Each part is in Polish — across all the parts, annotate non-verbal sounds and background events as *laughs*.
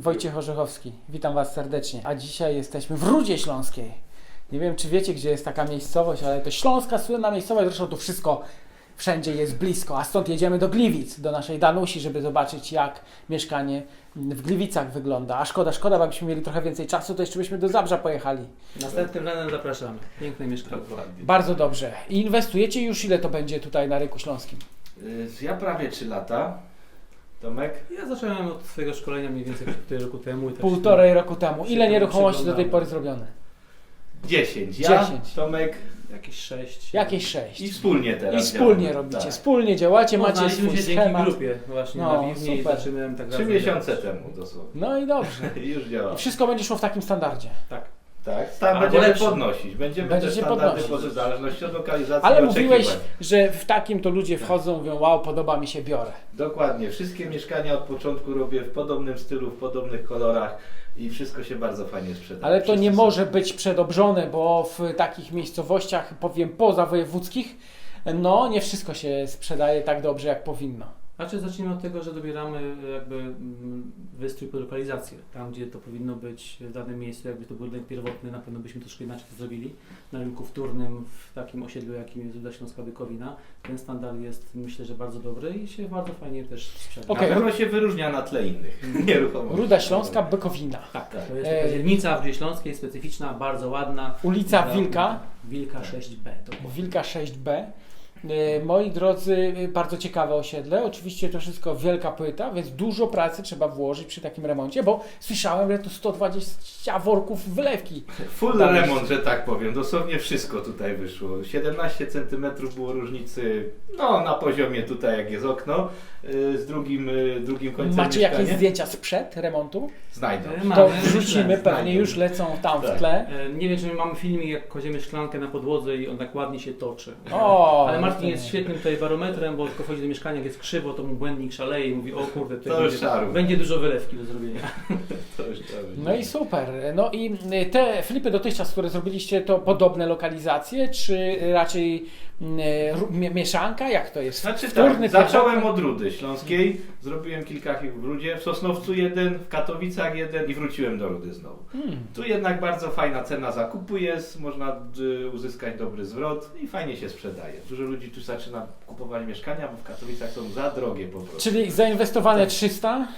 Wojciech Orzechowski, witam Was serdecznie. A dzisiaj jesteśmy w Rudzie Śląskiej. Nie wiem, czy wiecie, gdzie jest taka miejscowość, ale to śląska słynna miejscowość, zresztą tu wszystko wszędzie jest blisko. A stąd jedziemy do Gliwic, do naszej Danusi, żeby zobaczyć, jak mieszkanie w Gliwicach wygląda. A szkoda, szkoda, bo jakbyśmy mieli trochę więcej czasu, to jeszcze byśmy do Zabrza pojechali. Następnym razem zapraszamy. Piękne mieszkanie. Bardzo dobrze. I inwestujecie już ile to będzie tutaj na rynku śląskim? Y, Ja prawie 3 lata. Tomek? Ja zacząłem od swojego szkolenia mniej więcej półtorej roku temu. I tak Półtorej roku temu. Ile nieruchomości do tej pory zrobione? 10. Ja, 10. Tomek Jakieś sześć. Jakieś sześć. i wspólnie teraz. I wspólnie działamy. robicie, Tak. wspólnie działacie, macie Poznaliśmy swój się dzięki schemat. grupie właśnie No, na Wiwnie i super. zaczynałem tak Trzy miesiące działać. temu dosłownie. No i dobrze. *laughs* I już działa. I wszystko będzie szło w takim standardzie. Tak. Tak, Albo będziemy lepszy. podnosić. Będziemy te standardy podnosić. podnosić w zależności od lokalizacji Ale i mówiłeś, oczekiwań. że w takim to ludzie wchodzą, mówią, wow, podoba mi się, biorę. Dokładnie. Wszystkie mieszkania od początku robię w podobnym stylu, w podobnych kolorach i wszystko się bardzo fajnie sprzedaje. Ale to Wszyscy nie są- może być przedobrzone, bo w takich miejscowościach, powiem, pozawojewódzkich, no nie wszystko się sprzedaje tak dobrze, jak powinno. Znaczy zacznijmy od tego, że dobieramy jakby mm, wystrój pod lokalizację. Tam, gdzie to powinno być w danym miejscu, jakby to był rynek pierwotny, na pewno byśmy troszkę inaczej to zrobili. Na rynku wtórnym, w takim osiedlu, jakim jest Ruda Śląska Bykowina, ten standard jest myślę, że bardzo dobry i się bardzo fajnie też sprzeda. Okej. Na pewno się wyróżnia na tle innych *laughs* nieruchomości. Ruda Śląska, Bykowina. Tak, Tak. to jest E, dzielnica w Rudzie Śląskiej, specyficzna, bardzo ładna. Ulica Wilka, Wilka 6B. dokładnie. Wilka 6B. E, Moi drodzy, e, bardzo ciekawe osiedle. Oczywiście to wszystko wielka płyta, więc dużo pracy trzeba włożyć przy takim remoncie, bo słyszałem, że tu 120 worków wylewki. Full Dalej. remont, że tak powiem. Dosłownie wszystko tutaj wyszło. 17 cm było różnicy, no na poziomie tutaj jak jest okno, y, z drugim, drugim końcem Macie mieszkania. jakieś zdjęcia sprzed remontu? Znajdą. E, To wrzucimy, pewnie już lecą tam w Tak. tle. E, Nie wiem, czy my mamy filmik, jak kładziemy szklankę na podłodze i on tak ładnie się toczy. O, Ale Martin jest świetnym tutaj barometrem, bo tylko wchodzi do mieszkania, jak jest krzywo, to mu błędnik szaleje i mówi, o kurde, tutaj będzie, będzie dużo wylewki do zrobienia. *laughs* No i super. No i y, te flipy dotychczas, które zrobiliście, to podobne lokalizacje, czy raczej y, mieszanka? Jak to jest? Znaczy Wtórny, tak, zacząłem od Rudy Śląskiej, zrobiłem kilka ich w Rudzie, w Sosnowcu jeden, w Katowicach jeden i wróciłem do Rudy znowu. Hmm. Tu jednak bardzo fajna cena zakupu jest, można y, uzyskać dobry zwrot i fajnie się sprzedaje. Dużo ludzi tu zaczyna kupować mieszkania, bo w Katowicach są za drogie po prostu. Czyli zainwestowane Tak. 300?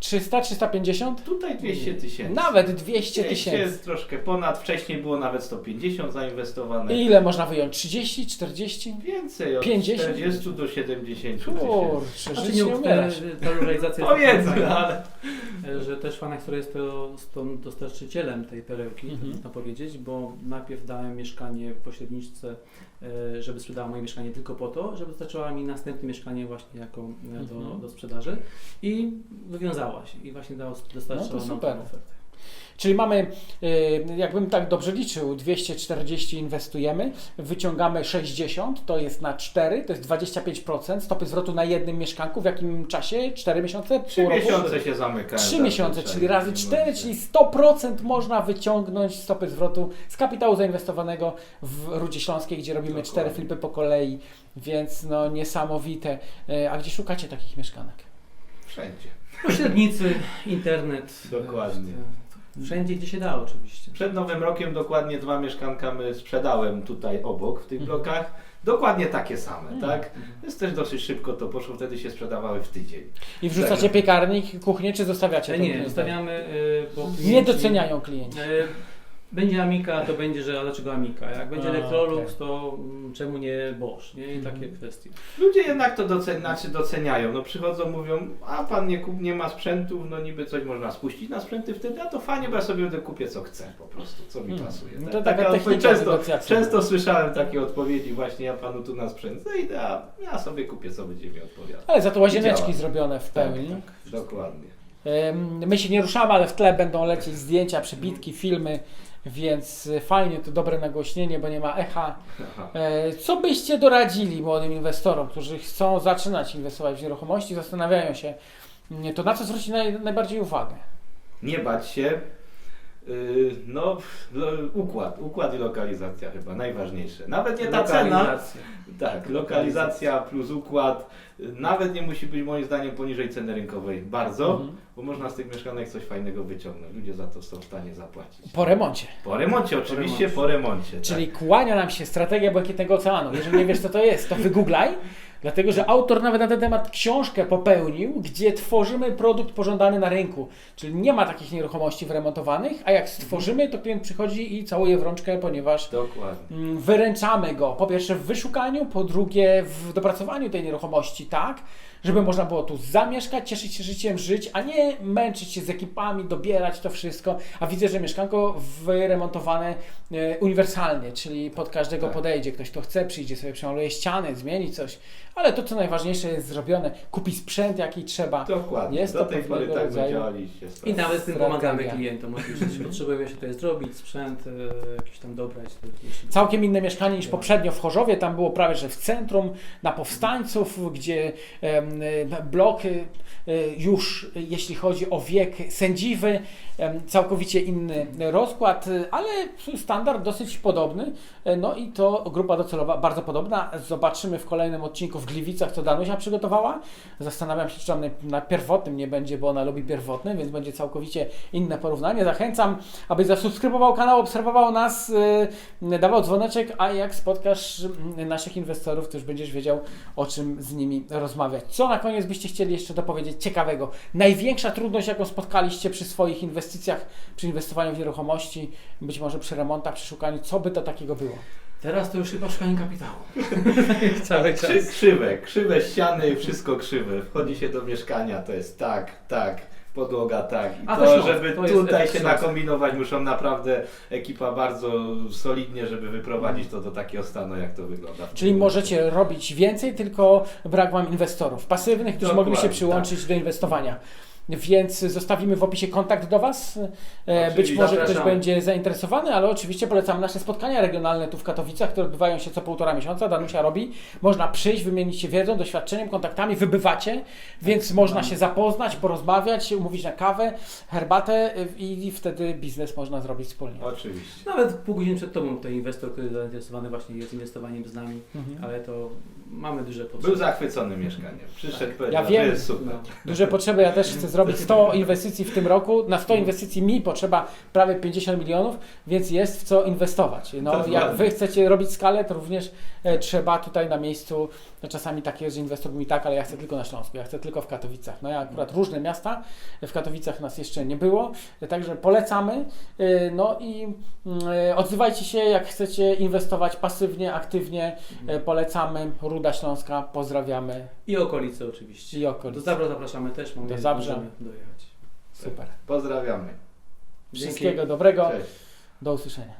300, 350? Tutaj 200 tysięcy. Nawet 200 200 tysięcy. jest troszkę ponad, wcześniej było nawet 150 zainwestowane. I ile można wyjąć? 30, 40? Więcej, od 50? 40 do 70 tysięcy. Kurczę, Znaczy nie nie umierasz. Powiedzmy, ale- że też fajna historia jest to z tą dostarczycielem tej perełki, Mhm. można powiedzieć, bo najpierw dałem mieszkanie pośredniczce, e, żeby sprzedała moje mieszkanie tylko po to, żeby dostarczyła mi następne mieszkanie właśnie jako e, do, Mhm. do sprzedaży i wywiązała się i właśnie dała, dostarczyła No to super. tę ofertę. Czyli mamy, y, jakbym tak dobrze liczył, 240 inwestujemy, wyciągamy 60, to jest na 4, to jest 25% stopy zwrotu na jednym mieszkanku. W jakim czasie? 4 miesiące? 3 Pół roku? miesiące się zamykają. 3 miesiące, zazwyczaj. czyli razy 4, czyli 100% można wyciągnąć stopy zwrotu z kapitału zainwestowanego w Rudzie Śląskiej, gdzie robimy Dokładnie. 4 flipy po kolei, więc no niesamowite. Y, A gdzie szukacie takich mieszkanek? Wszędzie. Pośrednicy, internet. Dokładnie. E, Wszędzie, gdzie się da oczywiście. Przed Nowym Rokiem dokładnie dwa mieszkanka my sprzedałem tutaj obok, w tych Mhm. blokach. Dokładnie takie same, Mhm. tak? Więc też dosyć szybko to poszło, wtedy się sprzedawały w tydzień. I wrzucacie Tak. piekarnik, kuchnię, czy zostawiacie E, to Nie, zostawiamy, e, bo Nie klienci- doceniają klienci. E, Będzie Amika, to będzie, że a dlaczego Amika? Jak będzie A, Electrolux, okej. to mm, czemu nie Bosch? Nie? I Mhm. takie kwestie. Ludzie jednak to docen, znaczy doceniają. No przychodzą, mówią, a pan nie, kup, nie ma sprzętów, no niby coś można spuścić na sprzęty wtedy, a to fajnie, bo ja sobie będę kupię co chcę po prostu, co mi Hmm. pasuje. No Tak- to taka odpowiedź. często, negocjacji. często słyszałem takie odpowiedzi właśnie, ja panu tu na sprzęt zejdę, a ja sobie kupię, co będzie mi odpowiadał. Ale za to łazieneczki Działa. zrobione w pełni. Tak, tak, dokładnie. My się nie ruszamy, ale w tle będą lecieć zdjęcia, przebitki, filmy, więc fajnie, to dobre nagłośnienie, bo nie ma echa. E, Co byście doradzili młodym inwestorom, którzy chcą zaczynać inwestować w nieruchomości, zastanawiają się, mm, to na co zwrócić naj, najbardziej uwagę? Nie bać się. Yy, No, układ, układ i lokalizacja chyba najważniejsze. Nawet nie ta cena, tak, lokalizacja plus układ. Nawet nie musi być moim zdaniem poniżej ceny rynkowej bardzo, Mhm. bo można z tych mieszkanek coś fajnego wyciągnąć. Ludzie za to są w stanie zapłacić. Po remoncie. Po remoncie, oczywiście po remoncie. Czyli tak. kłania nam się strategia Błękitnego Oceanu. Jeżeli nie wiesz, co to jest, to wygooglaj, dlatego że autor nawet na ten temat książkę popełnił, gdzie tworzymy produkt pożądany na rynku. Czyli nie ma takich nieruchomości wyremontowanych, a jak stworzymy, to klient przychodzi i całuje w rączkę, ponieważ Dokładnie. mm, wyręczamy go po pierwsze w wyszukaniu, po drugie w dopracowaniu tej nieruchomości tak, żeby można było tu zamieszkać, cieszyć się życiem, żyć, a nie męczyć się z ekipami, dobierać to wszystko. A widzę, że mieszkanko wyremontowane e, uniwersalnie, czyli pod każdego Tak. podejdzie. Ktoś to chce, przyjdzie sobie, przemaluje ściany, zmieni coś, ale to co najważniejsze jest zrobione, kupi sprzęt jaki trzeba. Dokładnie. Jest Do to tej pory tak rodzaju- działaliście. I nawet z tym pomagamy klientom. Oczywiście, jeśli *laughs* potrzebujemy się tutaj zrobić, sprzęt, e, jakiś tam dobrać. Całkiem inne mieszkanie niż poprzednio w Chorzowie. Tam było prawie że w centrum, na powstańców, gdzie e, blok e, już, e, jeśli chodzi o wiek sędziwy, em, całkowicie inny rozkład, e, ale standard dosyć podobny. E, No i to grupa docelowa bardzo podobna. Zobaczymy w kolejnym odcinku w Gliwicach, co Danusia przygotowała. Zastanawiam się, czy tam na- pierwotnym nie będzie, bo ona lubi pierwotny, więc będzie całkowicie inne porównanie. Zachęcam, abyś zasubskrybował kanał, obserwował nas, dawał dzwoneczek, a jak spotkasz naszych inwestorów, to już będziesz wiedział, o czym z nimi rozmawiać. Co na koniec byście chcieli jeszcze dopowiedzieć ciekawego? Największa trudność, jaką spotkaliście przy swoich inwestycjach, przy inwestowaniu w nieruchomości, być może przy remontach, przy szukaniu, co by to takiego było? Teraz to już chyba szukanie kapitału. *laughs* Cały czas. Krzy, krzywe, krzywe ściany, wszystko krzywe. Wchodzi się do mieszkania, to jest tak, tak, podłoga tak. I A to, to żeby to tutaj się nakombinować, muszą naprawdę ekipa bardzo solidnie, żeby wyprowadzić to do takiego stanu, jak to wygląda. Czyli możecie robić więcej, tylko brak Wam inwestorów pasywnych, którzy Dokładnie, mogli się przyłączyć do inwestowania. Więc zostawimy w opisie kontakt do Was. E, Być może ktoś będzie zainteresowany, ale oczywiście polecamy nasze spotkania regionalne tu w Katowicach, które odbywają się co półtora miesiąca. Danusia robi. Można przyjść, wymienić się wiedzą, doświadczeniem, kontaktami. Wybywacie, więc można się zapoznać, porozmawiać, umówić na kawę, herbatę y, i wtedy biznes można zrobić wspólnie. Oczywiście. Nawet pół godziny przed Tobą tutaj inwestor, który zainteresowany właśnie jest inwestowaniem z nami, Mhm. ale to mamy duże potrzeby. Był zachwycony mieszkaniem. Przyszedł, powiedział, Ja wiem. jest super. No. Duże potrzeby, ja też chcę zrobić 100 inwestycji w tym roku. Na 100 inwestycji mi potrzeba prawie 50 milionów, więc jest w co inwestować. No, jak wy chcecie robić skalę, to również e, trzeba tutaj na miejscu, no, czasami tak jest, że inwestor mówi tak, ale ja chcę tylko na Śląsku, ja chcę tylko w Katowicach. No ja akurat różne miasta, w Katowicach nas jeszcze nie było, e, także polecamy. E, No i mm, e, odzywajcie się, jak chcecie inwestować pasywnie, aktywnie, e, polecamy. Ruda Śląska, pozdrawiamy I okolice oczywiście. i Do okolic. Zabrza zapraszamy też, mam Do Zabrza. dojechać. Super. Pozdrawiamy. Dzięki. Wszystkiego dobrego. Cześć. Do usłyszenia.